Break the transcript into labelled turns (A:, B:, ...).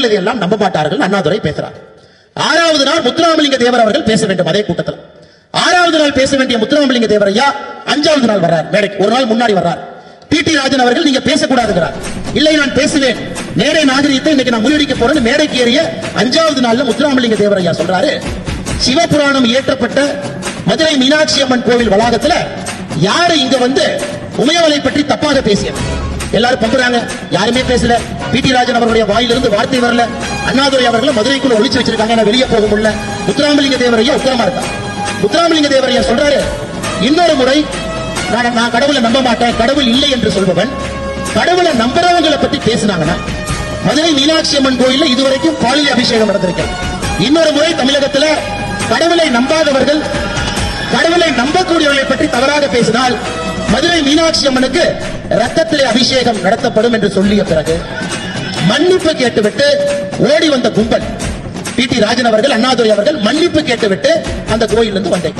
A: மக்கள் இதையெல்லாம் நம்ப மாட்டார்கள் அண்ணாதுரை பேசுறார். ஆறாவது நாள் முத்துராமலிங்க தேவர் அவர்கள் பேச வேண்டும் அதே கூட்டத்தில். ஆறாவது நாள் பேச வேண்டிய முத்துராமலிங்க தேவர் ஐயா அஞ்சாவது நாள் வர்றார் மேடைக்கு. ஒரு நாள் முன்னாடி வர்றார். டி. ராஜன் அவர்கள் நீங்க பேசக்கூடாதுங்கிறார். இல்லை நான் பேசுவேன். மேடை நாகரிகத்தை இன்னைக்கு நான் முறியடிக்க போறேன்னு மேடைக்கு ஏறிய அஞ்சாவது நாள்ல முத்துராமலிங்க தேவரையா சொல்றாரு. சிவபுராணம் இயற்றப்பட்ட மதுரை மீனாட்சி அம்மன் கோவில் வளாகத்துல யாரு இங்க வந்து உமையவளை பற்றி தப்பாக பேசியது? எல்லாரும் பங்குறாங்க. யாருமே பேசல. பிடி ராஜன் அவர்களுடைய வாயிலிருந்து வார்த்தை வரல. அண்ணாதுரை அவர்களை மதுரைக்குள்ள ஒழிச்சு வச்சிருக்காங்க. நான் வெளியே போக முடியல. முத்துராமலிங்க தேவரையா உத்தரமா இருக்கா முத்துராமலிங்க தேவரையா சொல்றாரு இன்னொரு முறை நான் நான் கடவுளை நம்ப மாட்டேன். கடவுள் இல்லை என்று சொல்பவன் கடவுளை நம்புறவங்களை பத்தி பேசினாங்கன்னா மதுரை மீனாட்சி அம்மன் கோயில்ல இதுவரைக்கும் பாலியல் அபிஷேகம் நடந்திருக்கிறது. இன்னொரு முறை தமிழகத்துல கடவுளை நம்பாதவர்கள் கடவுளை நம்பக்கூடியவர்களை பற்றி தவறாக பேசினால் மதுரை மீனாட்சி அம்மனுக்கு ரத்தத்திலே அபிஷேகம் நடத்தப்படும் என்று சொல்லிய பிறகு மன்னிப்பு கேட்டுவிட்டு ஓடி வந்த கும்பல் டி டி ராஜன் அவர்கள் அண்ணாதுரை அவர்கள் மன்னிப்பு கேட்டுவிட்டு அந்த கோயிலிருந்து வந்தேன்.